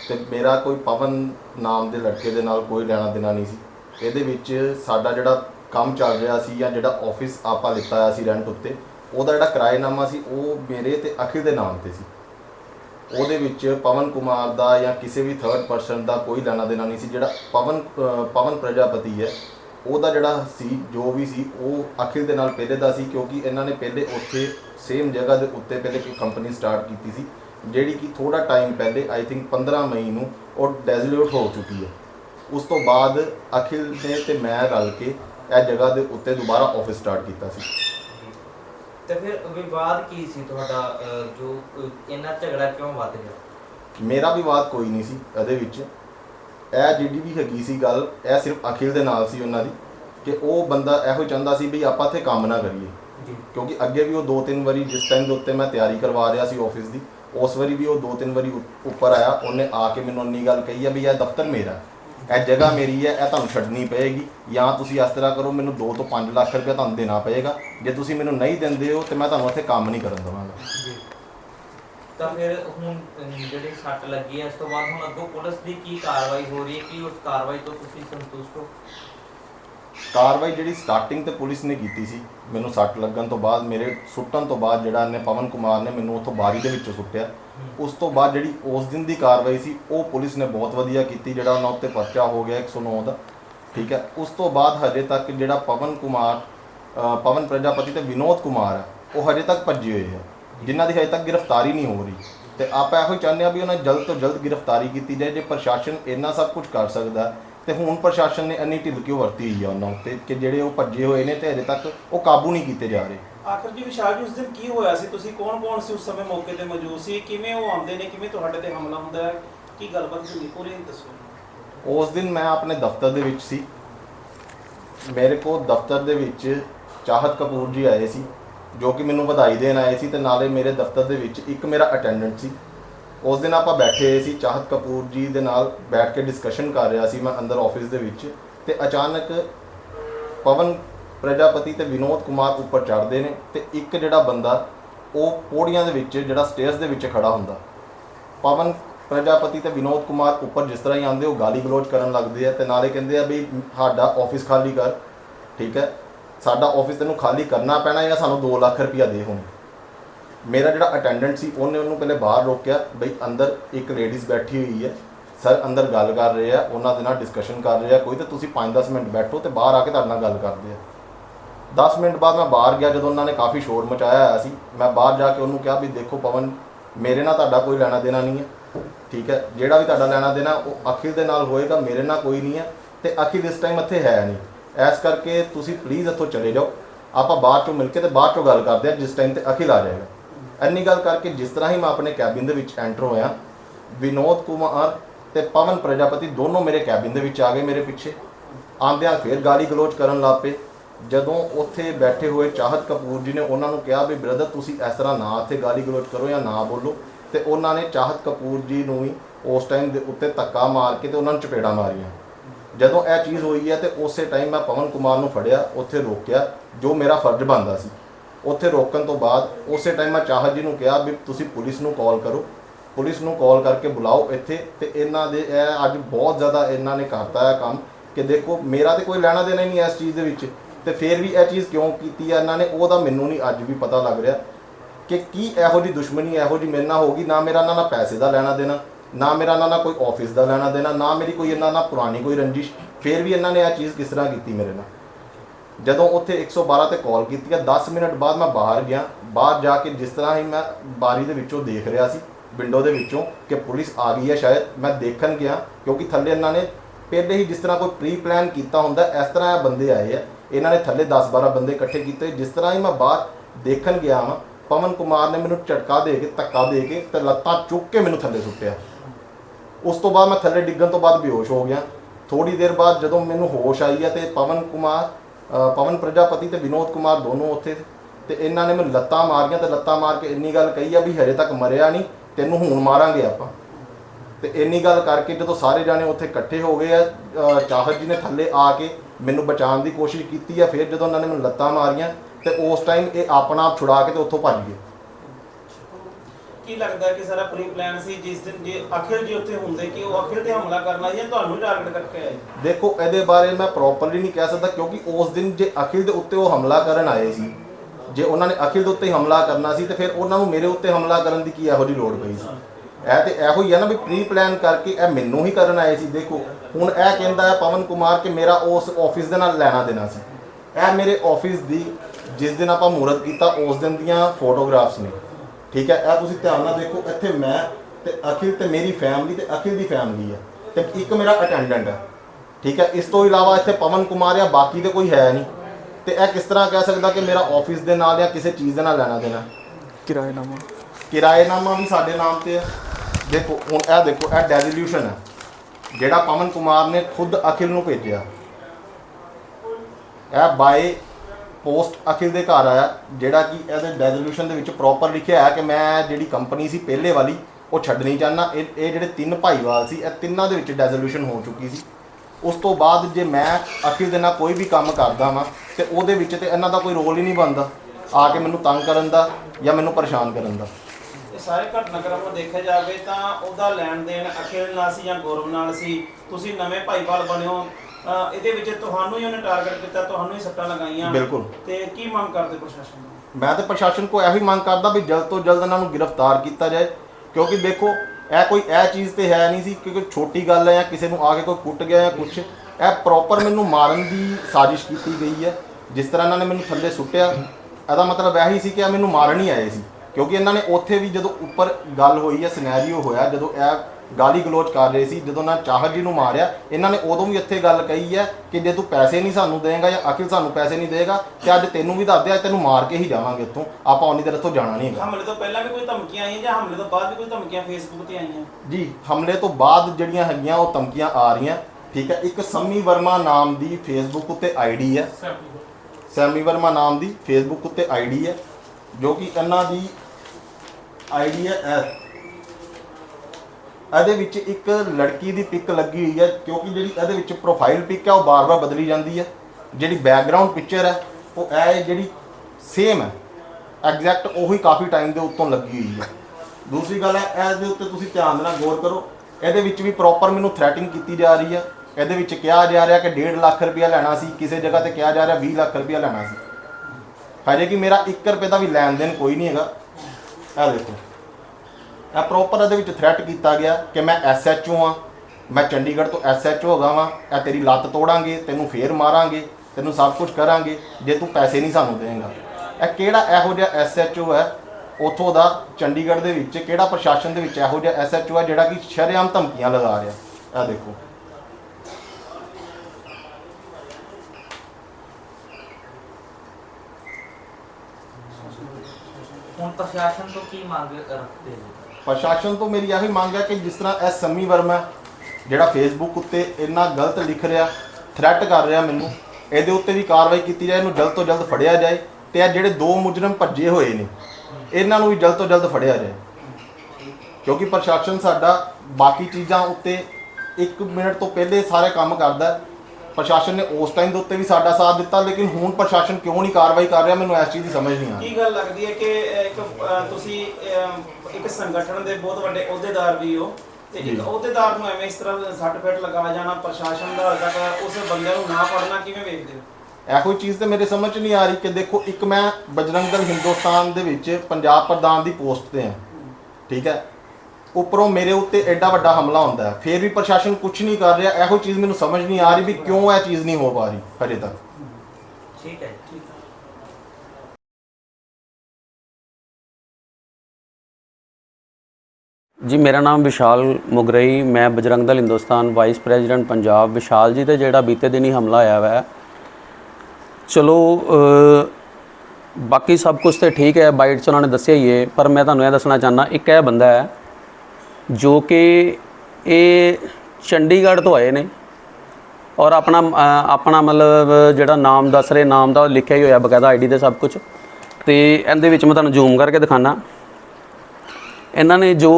ਤੇ ਮੇਰਾ ਕੋਈ ਪਵਨ ਨਾਮ ਦੇ ਲੜਕੇ ਦੇ ਨਾਲ ਕੋਈ ਲੈਣਾ ਦੇਣਾ ਨਹੀਂ ਸੀ। ਇਹਦੇ ਵਿੱਚ ਸਾਡਾ ਜਿਹੜਾ ਕੰਮ ਚੱਲ ਰਿਹਾ ਸੀ ਜਾਂ ਜਿਹੜਾ ਆਫਿਸ ਆਪਾਂ ਲਿੱਤਾ ਹੋਇਆ ਸੀ ਰੈਂਟ ਉੱਤੇ, ਉਹਦਾ ਜਿਹੜਾ ਕਿਰਾਏਨਾਮਾ ਸੀ ਉਹ ਮੇਰੇ ਤੇ ਅਖਿਲ ਦੇ ਨਾਮ ਤੇ ਸੀ। ਉਹਦੇ ਵਿੱਚ ਪਵਨ ਕੁਮਾਰ ਦਾ ਜਾਂ ਕਿਸੇ ਵੀ ਥਰਡ ਪਰਸਨ ਦਾ ਕੋਈ ਲੈਣਾ ਦੇਣਾ ਨਹੀਂ ਸੀ, ਜਿਹੜਾ ਪਵਨ ਪਵਨ ਪ੍ਰਜਾਪਤੀ ਹੈ, ਉਹਦਾ ਜਿਹੜਾ ਸੀ, ਜੋ ਵੀ ਸੀ, ਉਹ ਅਖਿਲ ਦੇ ਨਾਲ ਪਹਿਲੇ ਦਾ ਸੀ, ਕਿਉਂਕਿ ਇਹਨਾਂ ਨੇ ਪਹਿਲੇ ਉੱਥੇ ਸੇਮ ਜਗ੍ਹਾ ਦੇ ਉੱਤੇ ਪਹਿਲੇ ਕੋਈ ਕੰਪਨੀ ਸਟਾਰਟ ਕੀਤੀ ਸੀ, ਜਿਹੜੀ ਕਿ ਥੋੜਾ ਟਾਈਮ ਪਹਿਲੇ ਆਈ ਥਿੰਕ 15 ਮਈ ਨੂੰ ਉਹ ਡੈਜ਼ੋਲੇਟ ਹੋ ਚੁੱਕੀ ਹੈ। ਉਸ ਤੋਂ ਬਾਅਦ ਅਖਿਲ ਨੇ ਤੇ ਮੈਂ ਰਲ ਕੇ ਇਹ ਜਗ੍ਹਾ ਦੇ ਉੱਤੇ ਦੁਬਾਰਾ ਆਫਿਸ ਸਟਾਰਟ ਕੀਤਾ ਸੀ। ਤੇ ਫਿਰ ਵਿਵਾਦ ਕੀ ਸੀ ਤੁਹਾਡਾ ਅਹ, ਜੋ ਅਹ, ਇੰਨਾ ਝਗੜਾ ਕਿਉਂ ਵੱਧ ਗਿਆ? ਮੇਰਾ ਵਿਵਾਦ ਕੋਈ ਨਹੀਂ ਸੀ ਇਹਦੇ ਵਿੱਚ। ਇਹ ਜਿਹੜੀ ਵੀ ਹੈਗੀ ਸੀ ਗੱਲ ਇਹ ਸਿਰਫ ਅਖਿਲ ਦੇ ਨਾਲ ਸੀ ਉਹਨਾਂ ਦੀ। ਕਿ ਉਹ ਬੰਦਾ ਇਹੋ ਚਾਹੁੰਦਾ ਸੀ ਵੀ ਆਪਾਂ ਇੱਥੇ ਕੰਮ ਨਾ ਕਰੀਏ। ਜੀ। ਕਿਉਂਕਿ ਅੱਗੇ ਵੀ ਉਹ ਦੋ ਤਿੰਨ ਵਾਰੀ ਜਿਸ ਟਾਈਮ ਦੇ ਉੱਤੇ ਮੈਂ ਤਿਆਰੀ ਕਰਵਾ ਰਿਹਾ ਸੀ ਆਫਿਸ ਦੀ ਉਸ ਵਾਰੀ ਵੀ ਉਹ ਦੋ ਤਿੰਨ ਵਾਰੀ ਉ- ਉੱਪਰ ਆਇਆ। ਉਹਨੇ ਆ ਕੇ ਮੈਨੂੰ ਇੰਨੀ ਗੱਲ ਕਹੀ ਆ ਵੀ ਇਹ ਦਫ਼ਤਰ ਮੇਰਾ ਹੈ। ਇਹ ਜਗ੍ਹਾ ਮੇਰੀ ਹੈ ਇਹ ਤੁਹਾਨੂੰ ਛੱਡਣੀ ਪਏਗੀ। ਜਾਂ ਤੁਸੀਂ ਇਸ ਤਰ੍ਹਾਂ ਕਰੋ ਮੈਨੂੰ 2 ਤੋਂ 5 ਲੱਖ ਰੁਪਏ ਤੁਹਾਨੂੰ ਦੇਣਾ ਪਏਗਾ। ਜੇ ਤੁਸੀਂ ਮੈਨੂੰ ਨਹੀਂ ਦਿੰਦੇ ਹੋ ਤੇ ਮੈਂ ਤੁਹਾਨੂੰ ਇੱਥੇ ਕੰਮ ਨਹੀਂ ਕਰਨ ਦੇਵਾਂਗਾ। ਜੀ। ਤਾਂ ਫਿਰ ਹੁਣ ਅਮ, ਸੱਟ ਲੱਗੀ ਹੈ ਇਸ ਤੋਂ ਬਾਅਦ ਹੁਣ ਅੱਗੋਂ ਪੁਲਿਸ ਦੀ ਕੀ ਕਾਰਵਾਈ ਹੋ ਰਹੀ ਹੈ? ਕੀ ਉਸ ਕਾਰਵਾਈ ਤੋਂ ਤੁਸੀਂ ਸੰਤੁਸ਼ਟ ਹੋ? ਕਾਰਵਾਈ ਜਿਹੜੀ ਸਟਾਰਟਿੰਗ ਤੇ ਪੁਲਿਸ ਨੇ ਕੀਤੀ ਸੀ ਮੈਨੂੰ ਸੱਟ ਲੱਗਣ ਤੋਂ ਬਾਅਦ ਮੇਰੇ ਸੁੱਟਣ ਤੋਂ ਬਾਅਦ ਜਿਹੜਾ ਨੇ ਪਵਨ ਕੁਮਾਰ ਨੇ ਮੈਨੂੰ ਉੱਥੋਂ ਬਾਰੀ ਦੇ ਵਿੱਚੋਂ ਸੁੱਟਿਆ। ਉਸ ਤੋਂ ਬਾਅਦ ਜਿਹੜੀ ਉਸ ਦਿਨ ਦੀ ਕਾਰਵਾਈ ਸੀ ਉਹ ਪੁਲਿਸ ਨੇ ਬਹੁਤ ਵਧੀਆ ਕੀਤੀ ਜਿਹੜਾ ਉਹਨਾਂ ਉੱਤੇ ਪਰਚਾ ਹੋ ਗਿਆ 109 ਦਾ ਠੀਕ ਹੈ। ਉਸ ਤੋਂ ਬਾਅਦ ਹਜੇ ਤੱਕ ਜਿਹੜਾ ਪਵਨ ਕੁਮਾਰ ਅ, ਪਵਨ ਪ੍ਰਜਾਪਤੀ ਤੇ ਵਿਨੋਦ ਕੁਮਾਰ ਹੈ ਉਹ ਹਜੇ ਤੱਕ ਭੱਜੇ ਹੋਏ ਹੈ ਜਿਨ੍ਹਾਂ ਦੀ ਹਜੇ ਤੱਕ ਗ੍ਰਿਫਤਾਰੀ ਨਹੀਂ ਹੋ ਰਹੀ। ਤੇ ਆਪਾਂ ਇਹੋ ਹੀ ਚਾਹੁੰਦੇ ਆ ਵੀ ਉਹਨਾਂ ਦੀ ਜਲਦ ਤੋਂ ਜਲਦ ਗ੍ਰਿਫਤਾਰੀ ਕੀਤੀ ਜਾਏ ਜੇ ਪ੍ਰਸ਼ਾਸਨ ਇੰਨਾ ਸਭ ਕੁਝ ਕਰ ਸਕਦਾ ਤੇ ਹੁਣ ਪ੍ਰਸ਼ਾਸਨ ਨੇ ਇੰਨੀ ਢਿੱਲ ਕਿਉਂ ਵਰਤੀ ਹੋਈ ਆ ਉਹਨਾਂ ਉੱਤੇ ਕਿ ਜਿਹੜੇ ਉਹ ਭੱਜੇ ਹੋਏ ਨੇ ਤੇ ਹਜੇ ਤੱਕ ਉਹ ਕਾਬੂ ਨਹੀਂ ਕੀਤੇ ਜਾ ਰਹੇ? ਆਖਰ ਜੀ ਵਿਸ਼ਾਲ ਜੀ ਉਸ ਦਿਨ ਕੀ ਹੋਇਆ ਸੀ? ਤੁਸੀਂ ਕੌਣ-ਕੌਣ ਸੀ ਉਸ ਸਮੇਂ ਮੌਕੇ ਤੇ ਮੌਜੂਦ ਸੀ? ਕਿਵੇਂ ਉਹ ਆਉਂਦੇ ਨੇ? ਕਿਵੇਂ ਤੁਹਾਡੇ ਤੇ ਹਮਲਾ ਹੁੰਦਾ ਹੈ? ਕੀ ਗੱਲਬਾਤ ਹੋਈ ਪੂਰੀ ਦੱਸੋ। ਉਸ ਦਿਨ ਮੈਂ ਆਪਣੇ ਦਫ਼ਤਰ ਦੇ ਵਿੱਚ ਸੀ। ਮੇਰੇ ਕੋਲ ਦਫ਼ਤਰ ਦੇ ਵਿੱਚ ਚਾਹਤ ਕਪੂਰ ਜੀ ਆਏ ਸੀ ਜੋ ਕਿ ਮੈਨੂੰ ਵਧਾਈ ਦੇਣ ਆਏ ਸੀ ਤੇ ਨਾਲੇ ਮੇਰੇ ਦਫ਼ਤਰ ਦੇ ਵਿੱਚ ਇੱਕ ਮੇਰਾ ਅਟੈਂਡੈਂਟ ਸੀ। ਉਸ ਦਿਨ ਆਪਾਂ ਬੈਠੇ ਹੋਏ ਸੀ, ਚਾਹਤ ਕਪੂਰ ਜੀ ਦੇ ਨਾਲ ਬੈਠ ਕੇ ਡਿਸਕਸ਼ਨ ਕਰ ਰਿਹਾ ਸੀ ਮੈਂ ਅੰਦਰ ਆਫਿਸ ਦੇ ਵਿੱਚ ਤੇ ਅਚਾਨਕ ਪਵਨ ਪ੍ਰਜਾਪਤੀ ਤੇ ਵਿਨੋਦ ਕੁਮਾਰ ਉੱਪਰ ਚੜ੍ਹਦੇ ਨੇ ਤੇ ਇੱਕ ਜਿਹੜਾ ਬੰਦਾ ਉਹ ਪੌੜੀਆਂ ਦੇ ਵਿੱਚ, ਜਿਹੜਾ ਸਟੇਅਰਸ ਦੇ ਵਿੱਚ ਖੜਾ ਹੁੰਦਾ। ਪਵਨ ਪ੍ਰਜਾਪਤੀ ਤੇ ਵਿਨੋਦ ਕੁਮਾਰ ਉੱਪਰ ਜਿਸ ਤਰ੍ਹਾਂ ਹੀ ਆਉਂਦੇ, ਉਹ ਗਾਲੀ ਗਲੋਚ ਕਰਨ ਲੱਗਦੇ ਆ ਤੇ ਨਾਲੇ ਕਹਿੰਦੇ ਆ ਵੀ ਸਾਡਾ ਆਫਿਸ ਖਾਲੀ ਕਰ, ਠੀਕ ਹੈ? ਸਾਡਾ ਆਫਿਸ ਤੈਨੂੰ ਖਾਲੀ ਕਰਨਾ ਪੈਣਾ ਜਾਂ ਸਾਨੂੰ 2 ਲੱਖ ਰੁਪਇਆ ਦੇ ਹੁਣ? ਮੇਰਾ ਜਿਹੜਾ ਅਟੈਂਡੈਂਟ ਸੀ, ਉਹਨੇ ਉਹਨੂੰ ਪਹਿਲੇ ਬਾਹਰ ਰੋਕਿਆ, ਬਈ ਅੰਦਰ ਇੱਕ ਲੇਡੀਜ਼ ਬੈਠੀ ਹੋਈ ਹੈ। ਸਰ, ਅੰਦਰ ਗੱਲ ਕਰ ਰਹੇ ਆ, ਉਹਨਾਂ ਦੇ ਨਾਲ ਡਿਸਕਸ਼ਨ ਕਰ ਰਹੇ ਆ। ਕੋਈ ਤਾਂ ਤੁਸੀਂ 5-10 ਮਿੰਟ ਬੈਠੋ ਤੇ ਬਾਹਰ ਆ ਕੇ ਤੁਹਾਡੇ ਨਾਲ ਗੱਲ ਕਰਦੇ ਆ। 10 ਮਿੰਟ ਬਾਅਦ ਮੈਂ ਬਾਹਰ ਗਿਆ, ਜਦੋਂ ਉਹਨਾਂ ਨੇ ਕਾਫੀ ਸ਼ੋਰ ਮਚਾਇਆ ਹੋਇਆ ਸੀ। ਮੈਂ ਬਾਹਰ ਜਾ ਕੇ ਉਹਨੂੰ ਕਿਹਾ ਵੀ ਦੇਖੋ ਪਵਨ, ਮੇਰੇ ਨਾਲ ਤੁਹਾਡਾ ਕੋਈ ਲੈਣਾ ਦੇਣਾ ਨਹੀਂ ਹੈ। ਠੀਕ ਹੈ, ਜਿਹੜਾ ਵੀ ਤੁਹਾਡਾ ਲੈਣਾ ਦੇਣਾ, ਉਹ ਅਖਿਲ ਦੇ ਨਾਲ ਹੋਏਗਾ, ਮੇਰੇ ਨਾਲ ਕੋਈ ਨਹੀਂ ਹੈ ਤੇ ਅਖਿਲ ਇਸ ਟਾਈਮ ਇੱਥੇ ਹੈ ਨਹੀਂ। ਐਸ ਕਰਕੇ ਤੁਸੀਂ ਪਲੀਜ਼ ਇੱਥੋਂ ਚਲੇ ਜਾਓ। ਆਪਾਂ ਬਾਅਦ ਚੋਂ ਮਿਲ ਕੇ ਤੇ ਬਾਅਦ ਚੋਂ ਗੱਲ ਕਰਦੇ ਹਾਂ ਜਿਸ ਟਾਈਮ ਤੇ ਅਖਿਲ ਆ ਜਾਏਗਾ। ਇੰਨੀ ਗੱਲ ਕਰਕੇ ਜਿਸ ਤਰ੍ਹਾਂ ਹੀ ਮੈਂ ਆਪਣੇ ਕੈਬਿਨ ਦੇ ਵਿੱਚ ਐਂਟਰ ਹੋਇਆ, ਵਿਨੋਦ ਕੁਮਾਰ ਤੇ ਪਵਨ ਪ੍ਰਜਾਪਤੀ ਦੋਨੋਂ ਮੇਰੇ ਕੈਬਿਨ ਦੇ ਵਿੱਚ ਆ ਗਏ ਮੇਰੇ ਪਿੱਛੇ। ਆਂਦਿਆਂ ਫਿਰ ਗਾਲੀ ਗਲੋਚ ਕਰਨ ਲੱਗ ਪਏ। ਜਦੋਂ ਉੱਥੇ ਬੈਠੇ ਹੋਏ ਚਾਹਤ ਕਪੂਰ ਜੀ ਨੇ ਉਹਨਾਂ ਨੂੰ ਕਿਹਾ ਵੀ ਬ੍ਰਦਰ ਤੁਸੀਂ ਇਸ ਤਰ੍ਹਾਂ ਨਾ ਇੱਥੇ ਗਾਲੀ ਗਲੋਚ ਕਰੋ ਜਾਂ ਨਾ ਬੋਲੋ, ਤੇ ਉਹਨਾਂ ਨੇ ਚਾਹਤ ਕਪੂਰ ਜੀ ਨੂੰ ਵੀ ਉਸ ਟਾਈਮ ਦੇ ਉੱਤੇ ਧੱਕਾ ਮਾਰ ਕੇ ਤੇ ਉਹਨਾਂ ਨੂੰ ਚਪੇੜਾਂ ਮਾਰੀਆਂ। ਜਦੋਂ ਇਹ ਚੀਜ਼ ਹੋਈ ਹੈ ਤੇ ਉਸੇ ਟਾਈਮ ਮੈਂ ਪਵਨ ਕੁਮਾਰ ਨੂੰ ਫੜਿਆ, ਉੱਥੇ ਰੋਕਿਆ, ਜੋ ਮੇਰਾ ਫਰਜ਼ ਬਣਦਾ ਸੀ। ਉੱਥੇ ਰੋਕਣ ਤੋਂ ਬਾਅਦ ਉਸੇ ਟਾਈਮ ਮੈਂ ਚਾਹਤ ਜੀ ਨੂੰ ਕਿਹਾ ਵੀ ਤੁਸੀਂ ਪੁਲਿਸ ਨੂੰ ਕਾਲ ਕਰੋ। ਪੁਲਿਸ ਨੂੰ ਕਾਲ ਕਰਕੇ ਬੁਲਾਓ ਇੱਥੇ ਤੇ ਇਹਨਾਂ ਦੇ, ਇਹ ਅੱਜ ਬਹੁਤ ਜ਼ਿਆਦਾ ਇਹਨਾਂ ਨੇ ਕਰਤਾ ਹੈ ਕੰਮ ਕਿ ਦੇਖੋ ਮੇਰਾ ਤੇ ਕੋਈ ਲੈਣਾ ਦੇਣਾ ਹੀ ਨਹੀਂ ਇਸ ਚੀਜ਼ ਦੇ ਵਿੱਚ ਤੇ ਫਿਰ ਵੀ ਇਹ ਚੀਜ਼ ਕਿਉਂ ਕੀਤੀ ਹੈ ਇਹਨਾਂ ਨੇ ਉਹਦਾ ਮੈਨੂੰ ਨਹੀਂ ਅੱਜ ਵੀ ਪਤਾ ਲੱਗ ਰਿਹਾ ਕਿ ਕੀ ਇਹੋ ਜੀ ਦੁਸ਼ਮਣੀ, ਇਹੋ ਜੀ ਮੇਰੇ ਨਾਲ ਹੋਗੀ ਨਾ ਮੇਰਾ ਇਹਨਾਂ ਨਾਲ ਪੈਸੇ ਦਾ ਲੈਣਾ ਦੇਣਾ, ਨਾ ਮੇਰਾ ਇਹਨਾਂ ਨਾਲ ਕੋਈ ਆਫਿਸ ਦਾ ਲੈਣਾ ਦੇਣਾ, ਨਾ ਮੇਰੀ ਕੋਈ ਇਹਨਾਂ ਨਾਲ ਪੁਰਾਣੀ ਕੋਈ ਰੰਜਿਸ਼, ਫਿਰ ਵੀ ਇਹਨਾਂ ਨੇ ਇਹ ਚੀਜ਼ ਕਿਸ ਤਰ੍ਹਾਂ ਕੀਤੀ ਮੇਰੇ ਨਾਲ? ਜਦੋਂ ਉੱਥੇ 112 ਤੇ ਕਾਲ ਕੀਤੀ ਹੈ 10 ਮਿੰਟ ਬਾਅਦ ਮੈਂ ਬਾਹਰ ਗਿਆ। ਬਾਹਰ ਜਾ ਕੇ ਜਿਸ ਤਰ੍ਹਾਂ ਹੀ ਮੈਂ ਬਾਰੀ ਦੇ ਵਿੱਚੋਂ ਦੇਖ ਰਿਹਾ ਸੀ ਵਿੰਡੋ ਦੇ ਵਿੱਚੋਂ ਕਿ ਪੁਲਿਸ ਆ ਗਈ ਹੈ ਸ਼ਾਇਦ, ਮੈਂ ਦੇਖਣ ਗਿਆ ਕਿਉਂਕਿ ਥੱਲੇ ਇਹਨਾਂ ਨੇ ਪਹਿਲੇ ਹੀ ਜਿਸ ਤਰ੍ਹਾਂ ਕੋਈ ਪ੍ਰੀ ਪਲਾਨ ਕੀਤਾ ਹੁੰਦਾ, ਇਸ ਤਰ੍ਹਾਂ ਇਹ ਬੰਦੇ ਆਏ ਆ। ਇਹਨਾਂ ਨੇ ਥੱਲੇ 10-12 ਬੰਦੇ ਇਕੱਠੇ ਕੀਤੇ। ਜਿਸ ਤਰ੍ਹਾਂ ਹੀ ਮੈਂ ਬਾਹਰ ਦੇਖਣ ਗਿਆ ਹਾਂ ਪਵਨ ਕੁਮਾਰ ਨੇ ਮੈਨੂੰ ਝਟਕਾ ਦੇ ਕੇ, ਧੱਕਾ ਦੇ ਕੇ ਤੇ ਲੱਤਾਂ ਚੁੱਕ ਕੇ ਮੈਨੂੰ ਥੱਲੇ ਸੁੱਟਿਆ। ਉਸ ਤੋਂ ਬਾਅਦ ਮੈਂ ਥੱਲੇ ਡਿੱਗਣ ਤੋਂ ਬਾਅਦ ਬੇਹੋਸ਼ ਹੋ ਗਿਆ। ਥੋੜੀ ਦੇਰ ਬਾਅਦ ਜਦੋਂ ਮੈਨੂੰ ਹੋਸ਼ ਆਈ ਹੈ ਤੇ ਪਵਨ ਕੁਮਾਰ ਪਵਨ ਪ੍ਰਜਾਪਤੀ ਤੇ ਵਿਨੋਦ ਕੁਮਾਰ ਦੋਨੋਂ ਉੱਥੇ ਸੀ। ਤੇ ਇਹਨਾਂ ਨੇ ਮੈਨੂੰ ਲੱਤਾਂ ਮਾਰੀਆਂ ਤੇ ਲੱਤਾਂ ਮਾਰ ਕੇ ਇੰਨੀ ਗੱਲ ਕਹੀ ਆ ਵੀ ਹਜੇ ਤੱਕ ਮਰਿਆ ਨਹੀਂ ਤੈਨੂੰ ਹੁਣ ਮਾਰਾਂਗੇ ਆਪਾਂ। ਤੇ ਇੰਨੀ ਗੱਲ ਕਰਕੇ ਜਦੋਂ ਸਾਰੇ ਜਾਣੇ ਉੱਥੇ ਇਕੱਠੇ ਹੋ ਗਏ ਆ ਅ, ਚਾਹਤ ਜੀ ਨੇ ਥੱਲੇ ਆ ਕੇ ਮੈਨੂੰ ਬਚਾਉਣ ਦੀ ਕੋਸ਼ਿਸ਼ ਕੀਤੀ ਆ ਫਿਰ ਜਦੋਂ ਉਹਨਾਂ ਨੇ ਮੈਨੂੰ ਲੱਤਾਂ ਮਾਰੀਆਂ ਤੇ ਉਸ ਟਾਈਮ ਇਹ ਆਪਣਾ ਆਪ ਛੁਡਾ ਕੇ ਤੇ ਉੱਥੋਂ ਭੱਜ ਗਏ। ਕੀ ਲੱਗਦਾ ਕਿ ਸਾਰਾ ਪ੍ਰੀ ਪਲਾਨ ਸੀ ਜਿਸ ਦਿਨ ਜੇ ਅਖਿਲ ਜੀ ਉੱਥੇ ਹੁੰਦੇ ਕਿ ਉਹ ਅਖਿਲ ਤੇ ਹਮਲਾ ਕਰਨਾ ਜਾਂ ਤੁਹਾਨੂੰ ਟਾਰਗੇਟ ਕਰਕੇ ਆਏ? ਦੇਖੋ, ਇਹਦੇ ਬਾਰੇ ਮੈਂ ਪ੍ਰੋਪਰਲੀ ਨਹੀਂ ਕਹਿ ਸਕਦਾ ਕਿਉਂਕਿ ਉਸ ਦਿਨ ਜੇ ਅਖਿਲ ਦੇ ਉੱਤੇ ਉਹ ਹਮਲਾ ਕਰਨ ਆਏ ਸੀ, ਜੇ ਉਹਨਾਂ ਨੇ ਅਖਿਲ ਦੇ ਉੱਤੇ ਹਮਲਾ ਕਰਨਾ ਸੀ ਤੇ ਫਿਰ ਉਹਨਾਂ ਨੂੰ ਮੇਰੇ ਉੱਤੇ ਹਮਲਾ ਕਰਨ ਦੀ ਕੀ ਇਹੋ ਜਿਹੀ ਲੋੜ ਪਈ ਸੀ? ਇਹ ਤੇ ਇਹੋ ਹੀ ਹੈ ਨਾ ਵੀ ਪ੍ਰੀ ਪਲਾਨ ਕਰਕੇ ਇਹ ਮੈਨੂੰ ਹੀ ਕਰਨ ਆਏ ਸੀ। ਦੇਖੋ, ਹੁਣ ਇਹ ਕਹਿੰਦਾ ਹੈ ਪਵਨ ਕੁਮਾਰ ਕਿ ਮੇਰਾ ਉਸ ਆਫਿਸ ਦੇ ਨਾਲ ਲੈਣਾ ਦੇਣਾ ਸੀ। ਇਹ ਮੇਰੇ ਆਫਿਸ ਦੀ, ਜਿਸ ਦਿਨ ਆਪਾਂ ਮੂਰਤ ਕੀਤਾ, ਉਸ ਦਿਨ ਦੀਆਂ ਫੋਟੋਗ੍ਰਾਫਸ ਨੇ। ਠੀਕ ਹੈ ਇਹ ਤੁਸੀਂ ਧਿਆਨ ਨਾਲ ਦੇਖੋ ਇੱਥੇ ਮੈਂ ਤੇ ਅਖਿਲ ਤੇ ਮੇਰੀ ਫੈਮਿਲੀ ਤੇ ਅਖਿਲ ਦੀ ਫੈਮਿਲੀ ਹੈ ਤੇ ਇੱਕ ਮੇਰਾ ਅਟੈਂਡੈਂਟ ਹੈ ਠੀਕ ਹੈ ਇਸ ਤੋਂ ਇਲਾਵਾ ਇੱਥੇ ਪਵਨ ਕੁਮਾਰ ਜਾਂ ਬਾਕੀ ਤੇ ਕੋਈ ਹੈ ਨਹੀਂ। ਤੇ ਇਹ ਕਿਸ ਤਰ੍ਹਾਂ ਕਹਿ ਸਕਦਾ ਕਿ ਮੇਰਾ ਆਫਿਸ ਦੇ ਨਾਲ ਜਾਂ ਕਿਸੇ ਚੀਜ਼ ਦੇ ਨਾਲ ਲੈਣਾ ਦੇਣਾ? ਕਿਰਾਏਨਾਮਾ। ਕਿਰਾਏਨਾਮਾ ਵੀ ਸਾਡੇ ਨਾਮ ਤੇ ਹੈ ਦੇਖੋ ਹੁਣ ਇਹ ਦੇਖੋ ਇਹ ਡੈਜ਼ੋਲੂਸ਼ਨ ਹੈ ਜਿਹੜਾ ਪਵਨ ਕੁਮਾਰ ਨੇ ਖੁਦ ਅਖਿਲ ਨੂੰ ਭੇਜਿਆ। ਇਹ ਬਾਏ ਪੋਸਟ ਅਖਿਲ ਦੇ ਘਰ ਆਇਆ, ਜਿਹੜਾ ਕਿ ਇਹਦੇ ਰੈਜ਼ੋਲੂਸ਼ਨ ਦੇ ਵਿੱਚ ਪ੍ਰੋਪਰ ਲਿਖਿਆ ਹੈ ਕਿ ਮੈਂ ਜਿਹੜੀ ਕੰਪਨੀ ਸੀ ਪਹਿਲੇ ਵਾਲੀ, ਉਹ ਛੱਡਣੀ ਚਾਹੁੰਦਾ। ਇਹ ਇਹ ਜਿਹੜੇ ਤਿੰਨ ਭਾਈਵਾਲ ਸੀ, ਇਹ ਤਿੰਨਾਂ ਦੇ ਵਿੱਚ ਰੈਜ਼ੋਲੂਸ਼ਨ ਹੋ ਚੁੱਕੀ ਸੀ। ਉਸ ਤੋਂ ਬਾਅਦ ਜੇ ਮੈਂ ਅਖਿਲ ਦੇ ਨਾਲ ਕੋਈ ਵੀ ਕੰਮ ਕਰਦਾ ਵਾਂ, ਤੇ ਉਹਦੇ ਵਿੱਚ ਤੇ ਇਹਨਾਂ ਦਾ ਕੋਈ ਰੋਲ ਹੀ ਨਹੀਂ ਬਣਦਾ। ਆ ਕੇ ਮੈਨੂੰ ਤੰਗ ਕਰਨ ਦਾ ਜਾਂ ਮੈਨੂੰ ਪਰੇਸ਼ਾਨ ਕਰਨ ਦਾ। ਇਹ ਸਾਰੇ ਘਟਨਾਕ੍ਰਮ ਨੂੰ ਦੇਖਿਆ ਜਾਵੇ ਤਾਂ ਉਹਦਾ ਲੈਣ ਦੇਣ ਅਖਿਲ ਨਾਲ ਸੀ ਜਾਂ ਗੌਰਵ ਨਾਲ ਸੀ? ਤੁਸੀਂ ਨਵੇਂ ਭਾਈਵਾਲ ਬਣਿਓ ਇਹਦੇ ਵਿੱਚ ਤੁਹਾਨੂੰ ਹੀ ਉਹਨੇ ਟਾਰਗੇਟ ਕੀਤਾ ਤੁਹਾਨੂੰ ਹੀ ਸੱਟਾਂ ਲਗਾਈਆਂ। ਬਿਲਕੁਲ। ਤੇ ਕੀ ਮੰਗ ਕਰਦੇ ਪ੍ਰਸ਼ਾਸਨ ਨੂੰ ਮੈਂ ਤੇ ਪ੍ਰਸ਼ਾਸਨ ਕੋ ਇਹੋ ਹੀ ਮੰਗ ਕਰਦਾ ਵੀ ਜਲਦ ਤੋਂ ਜਲਦ ਇਹਨਾਂ ਨੂੰ ਗ੍ਰਿਫਤਾਰ ਕੀਤਾ ਜਾਏ ਕਿਉਂਕਿ ਦੇਖੋ ਇਹ ਕੋਈ ਇਹ ਚੀਜ਼ ਤੇ ਹੈ ਨਹੀਂ ਸੀ ਕਿ ਕੋਈ ਛੋਟੀ ਗੱਲ ਹੈ ਜਾਂ ਕਿਸੇ ਨੂੰ ਆ ਕੇ ਕੋਈ ਕੁੱਟ ਗਿਆ ਜਾਂ ਕੁਛ ਇਹ ਪ੍ਰੋਪਰ ਮੈਨੂੰ ਮਾਰਨ ਦੀ ਸਾਜ਼ਿਸ਼ ਕੀਤੀ ਗਈ ਹੈ। ਜਿਸ ਤਰ੍ਹਾਂ ਇਹਨਾਂ ਨੇ ਮੈਨੂੰ ਥੱਲੇ ਸੁੱਟਿਆ ਇਹਦਾ ਮਤਲਬ ਇਹ ਹੀ ਸੀ ਕਿ ਇਹ ਮੈਨੂੰ ਮਾਰਨ ਹੀ ਆਏ ਸੀ। ਕਿਉਂਕਿ ਇਹਨਾਂ ਨੇ ਉੱਥੇ ਵੀ ਜਦੋਂ ਉੱਪਰ ਗੱਲ ਹੋਈ ਹੈ ਸਿਨੈਰੀਓ ਹੋਇਆ ਜਦੋਂ ਇਹ ਗਾਲੀ ਗਲੋਚ ਕਰ ਰਹੇ ਸੀ ਜਦੋਂ ਨਾ ਚਾਹਤ ਜੀ ਨੂੰ ਮਾਰਿਆ ਇਹਨਾਂ ਨੇ ਉਦੋਂ ਵੀ ਇੱਥੇ ਗੱਲ ਕਹੀ ਹੈ ਕਿ ਜੇ ਤੂੰ ਪੈਸੇ ਨਹੀਂ ਸਾਨੂੰ ਦੇਂਗਾ ਜਾਂ ਅਖਿਲ ਸਾਨੂੰ ਪੈਸੇ ਨਹੀਂ ਦੇਗਾ ਤੇ ਅੱਜ ਤੈਨੂੰ ਵੀ ਦੱਸ ਦਿਆ ਤੈਨੂੰ ਮਾਰ ਕੇ ਹੀ ਜਾਵਾਂਗੇ ਇੱਥੋਂ ਆਪਾਂ ਉਨੀ ਦੇਰ ਇੱਥੋਂ ਜਾਣਾ ਨਹੀਂ ਹੈਗਾ। ਹਮਲੇ ਤੋਂ ਪਹਿਲਾਂ ਵੀ ਕੋਈ ਧਮਕੀਆਂ ਆਈਆਂ ਜਾਂ ਹਮਲੇ ਤੋਂ ਬਾਅਦ ਵੀ ਕੋਈ ਧਮਕੀਆਂ ਫੇਸਬੁੱਕ ਤੇ ਆਈਆਂ? ਜੀ ਹਮਲੇ ਤੋਂ ਬਾਅਦ ਜਿਹੜੀਆਂ ਹੈਗੀਆਂ ਉਹ ਧਮਕੀਆਂ ਆ ਰਹੀਆਂ ਠੀਕ ਹੈ ਇੱਕ ਸੰਮੀ ਵਰਮਾ ਨਾਮ ਦੀ ਫੇਸਬੁੱਕ ਉੱਤੇ ਆਈਡੀ ਹੈ। ਸੈਮੀ ਵਰਮਾ। ਨਾਮ ਦੀ ਫੇਸਬੁੱਕ ਉੱਤੇ ਆਈਡੀ ਹੈ ਜੋ ਕਿ ਇਹਨਾਂ ਦੀ ਆਈਡੀ ਹੈ ਇਹਦੇ ਵਿੱਚ ਇੱਕ ਲੜਕੀ ਦੀ ਪਿਕ ਲੱਗੀ ਹੋਈ ਹੈ, ਕਿਉਂਕਿ ਜਿਹੜੀ ਇਹਦੇ ਵਿੱਚ ਪ੍ਰੋਫਾਈਲ ਪਿਕ ਹੈ, ਉਹ ਬਾਰ-ਬਾਰ ਬਦਲੀ ਜਾਂਦੀ ਹੈ। ਜਿਹੜੀ ਬੈਕਗ੍ਰਾਉਂਡ ਪਿਕਚਰ ਹੈ, ਉਹ ਇਹ ਜਿਹੜੀ ਸੇਮ ਹੈ। ਐਗਜ਼ੈਕਟ ਉਹੀ ਕਾਫੀ ਟਾਈਮ ਦੇ ਉੱਤੋਂ ਲੱਗੀ ਹੋਈ ਹੈ। ਦੂਸਰੀ ਗੱਲ ਹੈ ਇਸ ਦੇ ਉੱਤੇ ਤੁਸੀਂ ਧਿਆਨ ਨਾਲ ਗੌਰ ਕਰੋ। ਇਹਦੇ ਵਿੱਚ ਵੀ ਪ੍ਰੋਪਰ ਮੈਨੂੰ ਥ੍ਰੈਟਿੰਗ ਕੀਤੀ ਜਾ ਰਹੀ ਹੈ। ਇਹਦੇ ਵਿੱਚ ਕਿਹਾ ਜਾ ਰਿਹਾ ਕਿ 1.5 ਲੱਖ ਰੁਪਇਆ ਲੈਣਾ ਸੀ, ਕਿਸੇ ਜਗ੍ਹਾ ਤੇ ਕਿਹਾ ਜਾ ਰਿਹਾ 20 ਲੱਖ ਰੁਪਇਆ ਲੈਣਾ ਸੀ। ਹਜੇ ਕਿ ਮੇਰਾ 1 ਰੁਪਏ ਦਾ ਵੀ ਲੈਣ ਦੇਣ ਕੋਈ ਨਹੀਂ ਹੈਗਾ। ਇਹ ਦੇਖੋ। ਪ੍ਰੋਪਰ ਇਹਦੇ ਵਿੱਚ ਥ੍ਰੈਟ ਕੀਤਾ ਗਿਆ ਕਿ ਮੈਂ ਐਸਐਚਓ ਆ ਮੈਂ ਚੰਡੀਗੜ੍ਹ ਤੋਂ ਐਸਐਚਓ ਹੈਗਾ ਵਾਂ, ਇਹ ਤੇਰੀ ਲੱਤ ਤੋੜਾਂਗੇ, ਤੈਨੂੰ ਫੇਰ ਮਾਰਾਂਗੇ, ਤੈਨੂੰ ਸਭ ਕੁਝ ਕਰਾਂਗੇ, ਜੇ ਤੂੰ ਪੈਸੇ ਨਹੀਂ ਸਾਨੂੰ ਦੇਂਗਾ ਇਹ ਕਿਹੜਾ ਇਹੋ ਜਿਹਾ ਐਸਐਚਓ ਹੈ? ਉਥੋਂ ਦਾ ਚੰਡੀਗੜ੍ਹ ਦੇ ਵਿੱਚ ਕਿਹੜਾ ਪ੍ਰਸ਼ਾਸਨ ਦੇ ਵਿੱਚ ਇਹੋ ਜਿਹਾ ਐਸਐਚਓ ਹੈ ਜਿਹੜਾ ਕਿ ਸ਼ਰੇਆਮ ਧਮਕੀਆਂ ਲਗਾ ਰਿਹਾ? ਇਹ ਦੇਖੋ। ਹੁਣ ਪ੍ਰਸ਼ਾਸਨ ਤੋਂ ਕੀ ਮੰਗ ਰੱਖਦੇ ਨੇ ਪ੍ਰਸ਼ਾਸਨ ਤੋਂ ਮੇਰੀ ਇਹੀ ਮੰਗ ਹੈ ਕਿ ਜਿਸ ਤਰ੍ਹਾਂ ਇਹ ਸੰਮੀ ਵਰਮਾ ਜਿਹੜਾ ਫੇਸਬੁੱਕ ਉੱਤੇ ਇੰਨਾ ਗਲਤ ਲਿਖ ਰਿਹਾ ਥ੍ਰੈਟ ਕਰ ਰਿਹਾ ਮੈਨੂੰ, ਇਹਦੇ ਉੱਤੇ ਵੀ ਕਾਰਵਾਈ ਕੀਤੀ ਜਾਏ, ਇਹਨੂੰ ਜਲਦ ਤੋਂ ਜਲਦ ਫੜਿਆ ਜਾਏ ਤੇ ਇਹ ਜਿਹੜੇ ਦੋ ਮੁਜਰਮ ਭੱਜੇ ਹੋਏ ਨੇ, ਇਹਨਾਂ ਨੂੰ ਵੀ ਜਲਦ ਤੋਂ ਜਲਦ ਫੜਿਆ ਜਾਏ। ਕਿਉਂਕਿ ਪ੍ਰਸ਼ਾਸਨ ਸਾਡਾ ਬਾਕੀ ਚੀਜ਼ਾਂ ਉੱਤੇ 1 ਮਿੰਟ ਤੋਂ ਪਹਿਲੇ ਸਾਰੇ ਕੰਮ ਕਰਦਾ ਪ੍ਰਸ਼ਾਸਨ ਨੇ ਉਸ ਟਾਈਮ ਦੇ ਉੱਤੇ ਵੀ ਸਾਡਾ ਸਾਥ ਦਿੱਤਾ ਲੇਕਿਨ ਹੁਣ ਪ੍ਰਸ਼ਾਸਨ ਕਿਉਂ ਨਹੀਂ ਕਾਰਵਾਈ ਕਰ ਰਿਹਾ ਮੈਨੂੰ ਇਸ ਚੀਜ਼ ਦੀ ਸਮਝ ਨਹੀਂ ਆ ਰਹੀ। ਕੀ ਗੱਲ ਲੱਗਦੀ ਹੈ ਕਿ ਇੱਕ ਤੁਸੀਂ ਇੱਕ ਸੰਗਠਨ ਦੇ ਬਹੁਤ ਵੱਡੇ ਅਹੁਦੇਦਾਰ ਵੀ ਹੋ ਤੇ। ਇੱਕ ਅਹੁਦੇਦਾਰ ਨੂੰ ਐਵੇਂ ਇਸ ਤਰ੍ਹਾਂ ਸੱਟ ਫੇਟ ਲਗਾ ਜਾਣਾ ਪ੍ਰਸ਼ਾਸਨ ਦਾ ਤੱਕ ਉਸ ਬੰਦੇ ਨੂੰ ਨਾ ਫੜਨਾ ਕਿਵੇਂ ਵੇਖਦੇ ਹੋ? ਇਹੋ ਚੀਜ਼ ਤੇ ਮੇਰੇ ਸਮਝ 'ਚ ਨਹੀਂ ਆ ਰਹੀ ਕਿ ਦੇਖੋ ਇੱਕ ਮੈਂ ਬਜਰੰਗ ਦਲ ਹਿੰਦੁਸਤਾਨ ਦੇ ਵਿੱਚ ਪੰਜਾਬ ਪ੍ਰਧਾਨ ਦੀ ਪੋਸਟ ਤੇ ਹਾਂ। ਠੀਕ ਹੈ? ਉੱਪਰੋਂ ਮੇਰੇ ਉੱਤੇ ਐਡਾ ਵੱਡਾ ਹਮਲਾ ਹੁੰਦਾ ਹੈ। ਫਿਰ ਵੀ ਪ੍ਰਸ਼ਾਸਨ ਕੁਝ ਨਹੀਂ ਕਰ ਰਿਹਾ। ਇਹੋ ਚੀਜ਼ ਮੈਨੂੰ ਸਮਝ ਨਹੀਂ ਆ ਰਹੀ ਵੀ ਕਿਉਂ ਇਹ ਚੀਜ਼ ਨਹੀਂ ਹੋ ਪਾ ਰਹੀ ਹਜੇ ਤੱਕ। ਠੀਕ ਹੈ ਜੀ। ਜੀ ਮੇਰਾ ਨਾਮ ਵਿਸ਼ਾਲ ਮੁਗਰਈ ਮੈਂ ਬਜਰੰਗ ਦਲ ਹਿੰਦੁਸਤਾਨ ਵਾਈਸ ਪ੍ਰੈਜ਼ੀਡੈਂਟ ਪੰਜਾਬ। ਵਿਸ਼ਾਲ ਜੀ ਤੇ ਜਿਹੜਾ ਬੀਤੇ ਦਿਨੀ ਹਮਲਾ ਆਇਆ ਵਾ ਚਲੋ ਅ, ਬਾਕੀ ਸਭ ਕੁਝ ਤੇ ਠੀਕ ਹੈ ਬਾਈਟ 'ਚ ਉਹਨਾਂ ਨੇ ਦੱਸਿਆ ਹੀ ਹੈ ਪਰ ਮੈਂ ਤੁਹਾਨੂੰ ਇਹ ਦੱਸਣਾ ਚਾਹੁੰਦਾ ਇੱਕ ਇਹ ਬੰਦਾ ਹੈ ਜੋ ਕਿ ਇਹ ਚੰਡੀਗੜ੍ਹ ਤੋਂ ਆਏ ਨੇ ਔਰ ਆਪਣਾ ਆਪਣਾ ਮਤਲਬ ਜਿਹੜਾ ਨਾਮ ਦੱਸ ਰਹੇ, ਨਾਮ ਦਾ ਉਹ ਲਿਖਿਆ ਹੀ ਹੋਇਆ ਬਕਾਇਦਾ ਆਈਡੀ ਤੇ ਸਭ ਕੁਝ ਤੇ ਇਹਦੇ ਵਿੱਚ ਮੈਂ ਤੁਹਾਨੂੰ ਜ਼ੂਮ ਕਰਕੇ ਦਿਖਾਣਾ ਇਹਨਾਂ ਨੇ ਜੋ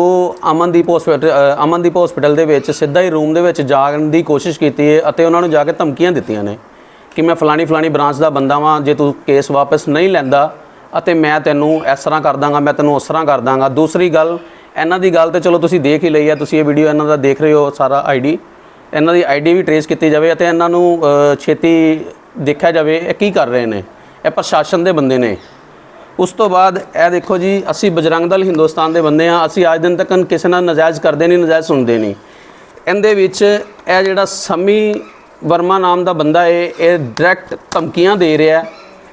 ਅਮਨਦੀਪ ਹਸਪੀਟਲ ਅਮਨਦੀਪ ਹਸਪੀਟਲ ਦੇ ਵਿੱਚ ਸਿੱਧਾ ਹੀ ਰੂਮ ਦੇ ਵਿੱਚ ਜਾਣ ਦੀ ਕੋਸ਼ਿਸ਼ ਕੀਤੀ ਹੈ ਅਤੇ ਉਹਨਾਂ ਨੂੰ ਜਾ ਕੇ ਧਮਕੀਆਂ ਦਿੱਤੀਆਂ ਨੇ ਕਿ ਮੈਂ ਫਲਾਣੀ ਫਲਾਣੀ ਬ੍ਰਾਂਚ ਦਾ ਬੰਦਾ ਵਾਂ, ਜੇ ਤੂੰ ਕੇਸ ਵਾਪਸ ਨਹੀਂ ਲੈਂਦਾ ਅਤੇ ਮੈਂ ਤੈਨੂੰ ਇਸ ਤਰ੍ਹਾਂ ਕਰ ਦਾਂਗਾ, ਮੈਂ ਤੈਨੂੰ ਉਸ ਤਰ੍ਹਾਂ ਕਰ ਦਾਂਗਾ। ਦੂਸਰੀ ਗੱਲ ਇਹਨਾਂ ਦੀ ਗੱਲ ਤੇ ਚਲੋ ਤੁਸੀਂ ਦੇਖ ਹੀ ਲਈ ਹੈ ਤੁਸੀਂ ਇਹ ਵੀਡੀਓ ਇਹਨਾਂ ਦਾ ਦੇਖ ਰਹੇ ਹੋ ਸਾਰਾ ਆਈਡੀ ਇਹਨਾਂ ਦੀ ਆਈਡੀ ਵੀ ਟਰੇਸ ਕੀਤੀ ਜਾਵੇ ਅਤੇ ਇਹਨਾਂ ਨੂੰ ਛੇਤੀ ਦੇਖਿਆ ਜਾਵੇ ਇਹ ਕੀ ਕਰ ਰਹੇ ਨੇ, ਇਹ ਪ੍ਰਸ਼ਾਸਨ ਦੇ ਬੰਦੇ ਨੇ। ਉਸ ਤੋਂ ਬਾਅਦ ਇਹ ਦੇਖੋ ਜੀ, ਅਸੀਂ ਬਜਰੰਗ ਦਲ ਹਿੰਦੁਸਤਾਨ ਦੇ ਬੰਦੇ ਆ ਅਸੀਂ ਅੱਜ ਦਿਨ ਤੱਕ ਕਿਸੇ ਨਾਲ ਨਜਾਇਜ਼ ਕਰਦੇ ਨਹੀਂ, ਨਜਾਇਜ਼ ਸੁਣਦੇ ਨਹੀਂ। ਇਹਦੇ ਵਿੱਚ ਇਹ ਜਿਹੜਾ ਸਮੀ ਵਰਮਾ ਨਾਮ ਦਾ ਬੰਦਾ ਏ, ਇਹ ਡਾਇਰੈਕਟ ਧਮਕੀਆਂ ਦੇ ਰਿਹਾ।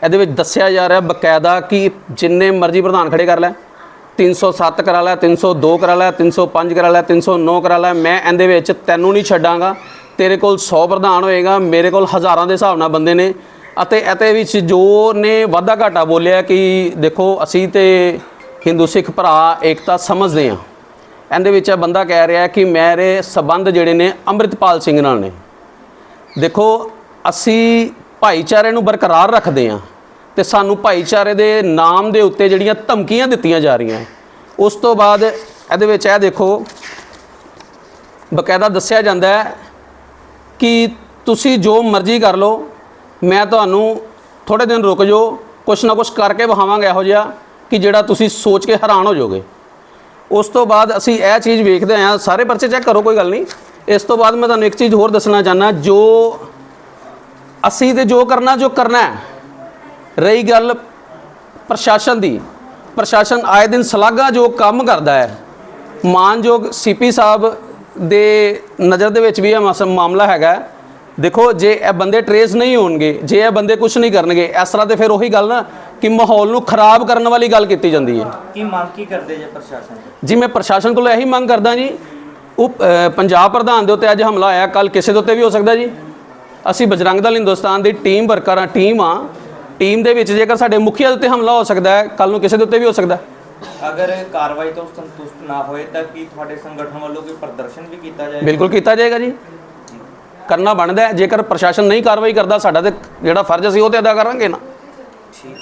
ਇਹਦੇ ਵਿੱਚ ਦੱਸਿਆ ਜਾ ਰਿਹਾ ਬਕਾਇਦਾ ਕਿ ਜਿੰਨੇ ਮਰਜ਼ੀ ਪ੍ਰਧਾਨ ਖੜੇ ਕਰ ਲੈ। 307 ਕਰਾ ਲੈ 302 ਕਰਾ ਲੈ 305 ਕਰਾ ਲੈ 309 ਕਰਾ ਲਿਆ। ਮੈਂ ਇਹਦੇ ਵਿੱਚ ਤੈਨੂੰ ਨਹੀਂ ਛੱਡਾਂਗਾ। ਤੇਰੇ ਕੋਲ 100 ਪ੍ਰਧਾਨ ਹੋਏਗਾ, ਮੇਰੇ ਕੋਲ ਹਜ਼ਾਰਾਂ ਦੇ ਹਿਸਾਬ ਨਾਲ ਬੰਦੇ ਨੇ। ਅਤੇ ਇਹਦੇ ਵਿੱਚ ਜੋ ਨੇ ਵਾਧਾ ਘਾਟਾ ਬੋਲਿਆ ਕਿ ਦੇਖੋ, ਅਸੀਂ ਤੇ ਹਿੰਦੂ ਸਿੱਖ ਭਰਾ ਏਕਤਾ ਸਮਝਦੇ ਹਾਂ। ਇਹਦੇ ਵਿੱਚ ਇਹ ਬੰਦਾ ਕਹਿ ਰਿਹਾ ਕਿ ਮੇਰੇ ਸਬੰਧ ਜਿਹੜੇ ਨੇ ਅੰਮ੍ਰਿਤਪਾਲ ਸਿੰਘ ਨਾਲ ਨੇ। ਦੇਖੋ, ਅਸੀਂ ਭਾਈਚਾਰੇ ਨੂੰ ਬਰਕਰਾਰ ਰੱਖਦੇ ਆ ਤੇ ਸਾਨੂੰ ਭਾਈਚਾਰੇ ਦੇ ਨਾਮ ਦੇ ਉੱਤੇ ਜਿਹੜੀਆਂ ਧਮਕੀਆਂ ਦਿੱਤੀਆਂ ਜਾ ਰਹੀਆਂ। ਉਸ ਤੋਂ ਬਾਅਦ ਇਹਦੇ ਵਿੱਚ ਇਹ ਦੇਖੋ, ਬਕਾਇਦਾ ਦੱਸਿਆ ਜਾਂਦਾ ਹੈ ਕਿ ਤੁਸੀਂ ਜੋ ਮਰਜ਼ੀ ਕਰ ਲਓ, ਮੈਂ ਤੁਹਾਨੂੰ ਥੋੜੇ ਦਿਨ ਰੁਕ ਜਾਓ, ਕੁਛ ਨਾ ਕੁਛ ਕਰਕੇ ਵਿਖਾਵਾਂਗਾ ਇਹੋ ਜਿਹਾ ਕਿ ਜਿਹੜਾ ਤੁਸੀਂ ਸੋਚ ਕੇ ਹੈਰਾਨ ਹੋ ਜਾਓਗੇ। ਉਸ ਤੋਂ ਬਾਅਦ ਅਸੀਂ ਇਹ ਚੀਜ਼ ਵੇਖਦੇ ਹਾਂ, ਸਾਰੇ ਪਰਚੇ ਚੈੱਕ ਕਰੋ, ਕੋਈ ਗੱਲ ਨਹੀਂ। ਇਸ ਤੋਂ ਬਾਅਦ ਮੈਂ ਤੁਹਾਨੂੰ ਇੱਕ ਚੀਜ਼ ਹੋਰ ਦੱਸਣਾ ਚਾਹਨਾ ਜੋ ਅਸੀਂ ਤੇ ਜੋ ਕਰਨਾ ਜੋ ਕਰਨਾ ਹੈ ਰਹੀ ਗੱਲ ਪ੍ਰਸ਼ਾਸਨ ਦੀ। ਪ੍ਰਸ਼ਾਸਨ ਆਏ ਦਿਨ ਸਲਾਗਾ ਜੋ ਕੰਮ ਕਰਦਾ ਹੈ। ਮਾਨਯੋਗ ਸੀਪੀ ਸਾਹਿਬ ਦੇ ਨਜ਼ਰ ਦੇ ਵਿੱਚ ਵੀ ਇਹ ਮਾਮਲਾ ਹੈਗਾ। ਦੇਖੋ ਜੇ ਇਹ ਬੰਦੇ ਟਰੇਸ ਨਹੀਂ ਹੋਣਗੇ ਜੇ ਇਹ ਬੰਦੇ ਕੁਝ ਨਹੀਂ ਕਰਨਗੇ ਇਸ ਤਰ੍ਹਾਂ ਤੇ ਫਿਰ ਉਹੀ ਗੱਲ ਨਾ ਕਿ ਮਾਹੌਲ ਨੂੰ ਖਰਾਬ ਕਰਨ ਵਾਲੀ ਗੱਲ ਕੀਤੀ ਜਾਂਦੀ ਹੈ। ਕੀ ਮੰਗ ਕੀ ਕਰਦੇ ਜੇ ਪ੍ਰਸ਼ਾਸਨ? ਜੀ ਮੈਂ ਪ੍ਰਸ਼ਾਸਨ ਕੋਲੋਂ ਇਹੀ ਮੰਗ ਕਰਦਾ ਜੀ। ਉਹ ਪੰਜਾਬ ਪ੍ਰਧਾਨ ਦੇ ਉੱਤੇ ਅੱਜ ਹਮਲਾ ਆਇਆ। ਕੱਲ ਕਿਸੇ ਦੇ ਉੱਤੇ ਵੀ ਹੋ ਸਕਦਾ ਜੀ। ਅਸੀਂ ਬਜਰੰਗ ਦਲ ਹਿੰਦੁਸਤਾਨ ਦੀ ਟੀਮ ਵਰਕਰ ਟੀਮ ਆ। ਟੀਮ ਦੇ ਵਿੱਚ ਜੇਕਰ ਸਾਡੇ ਮੁਖੀਆ ਦੇ ਉੱਤੇ ਹਮਲਾ ਹੋ ਸਕਦਾ ਹੈ ਕੱਲ ਨੂੰ ਕਿਸੇ ਦੇ ਉੱਤੇ ਵੀ ਹੋ ਸਕਦਾ ਹੈ। ਅਗਰ ਕਾਰਵਾਈ ਤੋਂ ਸੰਤੁਸ਼ਟ ਨਾ ਹੋਏ ਤਾਂ ਕੀ ਤੁਹਾਡੇ ਸੰਗਠਨ ਵੱਲੋਂ ਕੋਈ ਪ੍ਰਦਰਸ਼ਨ ਵੀ ਕੀਤਾ ਜਾਏ ਬਿਲਕੁਲ ਕੀਤਾ ਜਾਏਗਾ ਜੀ। ਕਰਨਾ ਬਣਦਾ ਹੈ ਜੇਕਰ ਪ੍ਰਸ਼ਾਸਨ ਨਹੀਂ ਕਾਰਵਾਈ ਕਰਦਾ ਸਾਡਾ ਤੇ ਜਿਹੜਾ ਫਰਜ਼ ਅਸੀਂ ਉਹ ਤੇ ਅਦਾ ਕਰਾਂਗੇ ਨਾ। ਠੀਕ